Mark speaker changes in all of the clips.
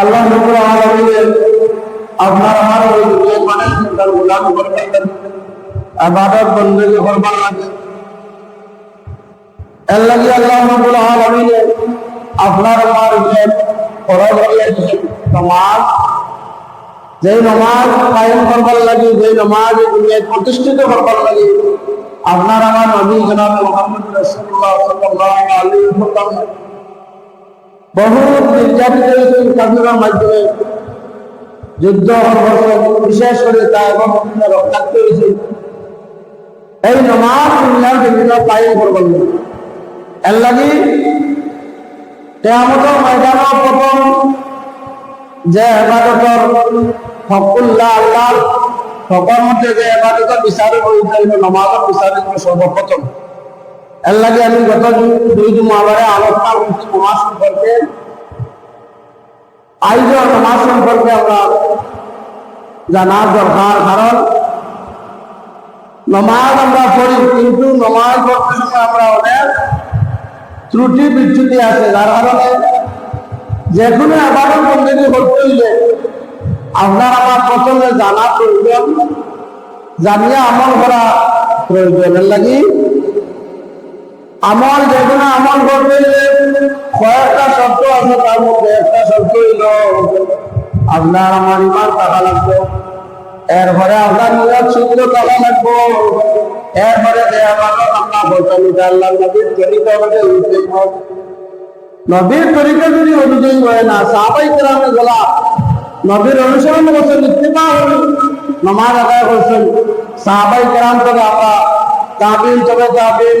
Speaker 1: আল্লাহ নবুল আলমিনের আপনার আমার ওই দুনিয়া মানে তার গোলাম করবেন। আবাদত বন্দী করবার লাগে। এর লাগে আল্লাহ নবুল আলমিনের আপনার আমার যে ফরজ হইয়াছে সমাজ যেই নমাজ কায়েম করবার লাগে, যেই নমাজ দুনিয়ায় প্রতিষ্ঠিত করবার লাগে, আপনার আমার নবী জনাব মোহাম্মদ রাসূলুল্লাহ সাল্লাল্লাহু আলাইহি ওয়াসাল্লাম বহু নির্যাতিত কাজুরার মাধ্যমে যুদ্ধ বিশেষ করে তা এবং রক্তাক্ত হয়েছে। এই নমাজ দুনিয়ার বিভিন্ন করবার লাগে এর লাগে কেয়ামতের ময়দানের প্রথম যে এবাদতর হকুল্লাহ আল্লাহ হকর মধ্যে যে এবাদতের বিচারে নমাজের বিচারে সর্বপ্রথম। এর লাগে আমি গত দুই জুমাবারে আলোচনা করছি নমাজ সম্পর্কে, আইজ নমাজ সম্পর্কে আমরা জানার দরকার, কারণ নমাজ আমরা পড়ি, কিন্তু নমাজ পড়তে সময় আমরা অনেক ত্রুটি বিচ্যুতি আছে, যার কারণে যে কোনো আবাদত বন্দী করতে হইলে আপনার আমার প্রথমে জানা প্রয়োজন, জানিয়ে আমল করা প্রয়োজনের লাগি আমল যে কোনো আমল হইলে কয়েকটা শর্ত আছে, তার মধ্যে একটা শর্ত হইল আপনার আমার ইমান টাকা লাগবে। এরপরে আপনার নিয়ত শুদ্ধ টাকা লাগবো। এরপরে যে আমার আমরা বলতে আল্লাহ নবীর তরিকা হোক। নবীর তরিকা যদি অনুযায়ী হয় না, সাহাবাই কেরামে গলা নবীর অনুসরণ করছেন, ইত্তেফা হল নমাজ আদায় করছেন। সাহাবাই কেরাম তবে আমরা তাবিল তবে তাবিল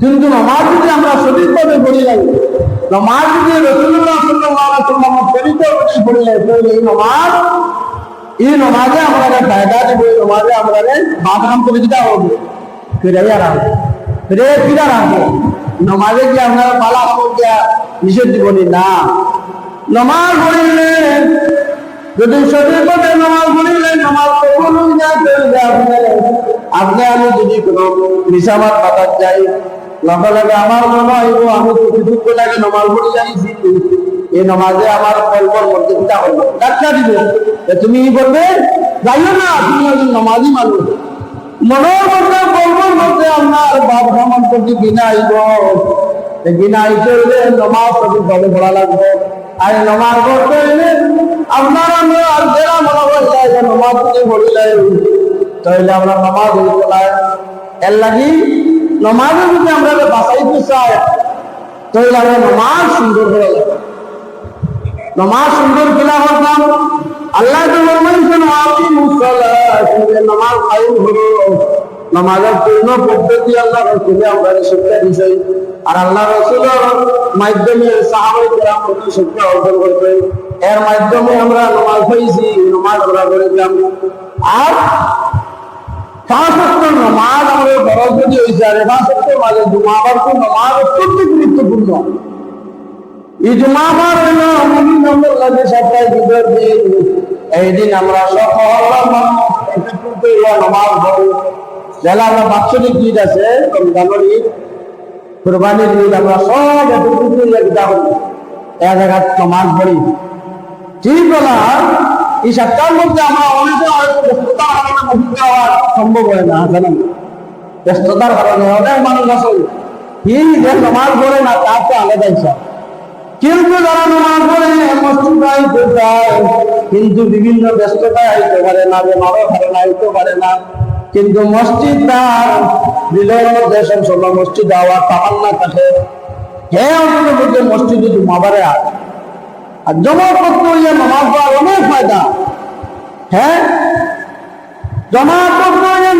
Speaker 1: কিন্তু নমাজ যদি আমরা সঠিকভাবে পড়ি নাই। নমাজ যদি রসুল্লাহ ওয়াসাল্লাম তরিকা পড়ি নাই। তাহলে এই নমাজ, এই আমরা ফায়দা দিব, এই নমাজে আমরা বাদ কাম করে দিতে হবে। ফিরে আর ফিরে ফিরে রাখব নমাজে কি আপনারা পালা দিয়া নিষেধ দিবনি না। নমাজ পড়িলে যদি সঠিকভাবে নমাজ পড়িলে নমাজ হয়ে যায় আপনি আমি যদি কোনো নিশাবাদ বাতাস যাই লগে লগে আমার মনে হইব আমি তো লাগে নমাজ পড়ে যাইছি এই নমাজে আমার কল্পর মধ্যে কিতা হইব ডাক্তার দিব। তুমি করবে? যাইও না, তুমি একজন নমাজি মানুষ। মনের মধ্যে কল্পর মধ্যে আপনার বাপ ভ্রমণ করতে বিনা আইব। বিনা আইতে হইলে নমাজ সঠিকভাবে পড়া লাগবে। আর নমাজ পড়তে হইলে আপনার আমরা আর যারা মনে হয় নমাজ যদি পড়িলে তাহলে আমরা নমাজ হইতে এর লাগি নমাজে যদি আমরা বাঁচাইতে চাই তাহলে আমরা নমাজ সুন্দর করে লাগবে নমাজ সুন্দর কিনা হতাম আল্লাহ তো মুসল্লা নমাজ কায়ম হলো। নমাজের পূর্ণ পদ্ধতি আল্লাহ রসুলে আমরা শিক্ষা দিছে আর আল্লাহ রসুলের মাধ্যমে সাহাবাই কেরাম শিক্ষা অর্জন করতে এর মাধ্যমে আমরা নমাজ হয়েছি নমাজ আমরা করেছিলাম আর পাঁচ অক্টর নমাজ আমাদের যদি হয়েছে আর মাঝে জুমাবার তো নমাজ অত্যন্ত গুরুত্বপূর্ণ। এই জুমাবার মুমিন নম্বর লাগে, সপ্তাহে দুটোর দিন। এই দিন আমরা সকল নমাজ পড়ি। যারা আমরা বাৎসরিক ঈদ আছে, রমজানের ঈদ, কোরবানির ঈদ, আমরা সব একত্রিত হইয়া এক জায়গায় নমাজ পড়ি। ঠিক বলা, এই সপ্তাহের মধ্যে আমরা সম্ভব হয় না, জানেন? ব্যস্ততার কারণে অনেক মানুষ আছে এই যে নমাজ পড়ে না, তার তো আলাদা হিসাব। কিন্তু যারা নমাজ পড়ে মসজিদ আইতে চায় কিন্তু বিভিন্ন ব্যস্ততায় আইতে পারে না বেমারও কারণে আইতে পারে না। কিন্তু মসজিদ তার দিলের মধ্যে সব মসজিদ আওয়ার তামান্না থাকে হ্যাঁ অন্তত মধ্যে মসজিদে জুমাবারে আসে আর জমা করতে হইলে নামাজ পড়ার অনেক ফায়দা। হ্যাঁ? জমা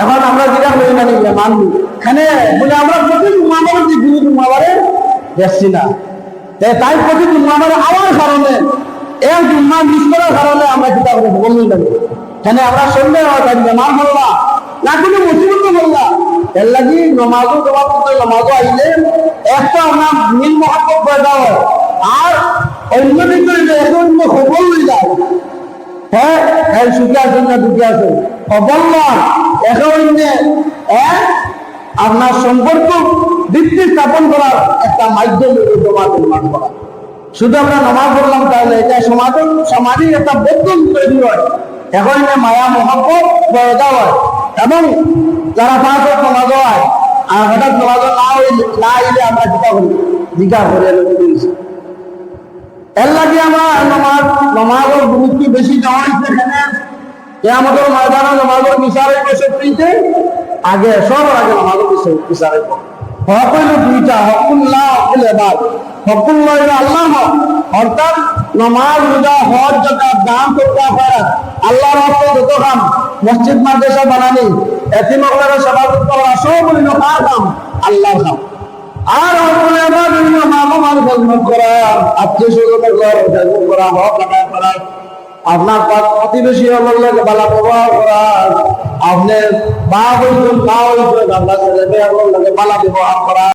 Speaker 1: এখন আমরা যেটা করি না নিলে মানবি। এখানে বলে আমরা প্রতি জুমাবারে যে গুরু জুমাবারে যাচ্ছি না। তাই প্রতি জুমাবারে আমার কারণে, এক জুম্মা মিস করার কারণে আমরা করে বললি না এখানে আমরা সন্দেহ হয় জামান বললা না কোনো মুসিবত বললা এর লাগি নমাজও জবাব করতে নমাজও আইলে একটা আমরা মিল মহাত্ম পয়দা হয় আর অন্য দিকে এখন খবর হয়ে যায়। হ্যাঁ এই সুখে আছেন না দুঃখে আছেন? খবর না। আপনার সম্পর্ক ভিত্তি স্থাপন করার একটা মাধ্যম জমাত নির্মাণ করা। শুধু আমরা নামাজ পড়লাম তাহলে এটা সমাজ, সমাজের একটা বন্ধন তৈরি হয়। এখন মায়া, মহব্বত হয়। এবং যারা পাঁচ সমাজ হয়, আর হঠাৎ সমাজ না হইলে না আইলে আমরা জিজ্ঞা করি জিজ্ঞা করে এর লাগে আমার নমাজ, নমাজের গুরুত্ব বেশি দেওয়া হয়েছে কেয়ামতের ময়দানে নমাজের বিচারের বসে প্রিতে আগে সব আগে নমাজের বিষয় বিচারের হক দুইটা হকুল্লাহ হকুল এবার হকুল্লাহ হইল আল্লাহ হক। অর্থাৎ নমাজ রোজা হজ জাকাত দান করতে পারা আল্লাহর হক যত কাম। মসজিদ, মাদ্রাসা বানানি, এতিম অকলের সেবা করা সব হইল কাম আল্লাহর কাম। আর হকুল এবার বিভিন্ন মামা মানুষ করা আত্মীয় স্বজনের ঘর করা, হক করা। আপনার প্রতিবেশী লাগে বালা ব্যবহার করা। আপনার বা ছেলে মেয়ে হলের বালা ব্যবহার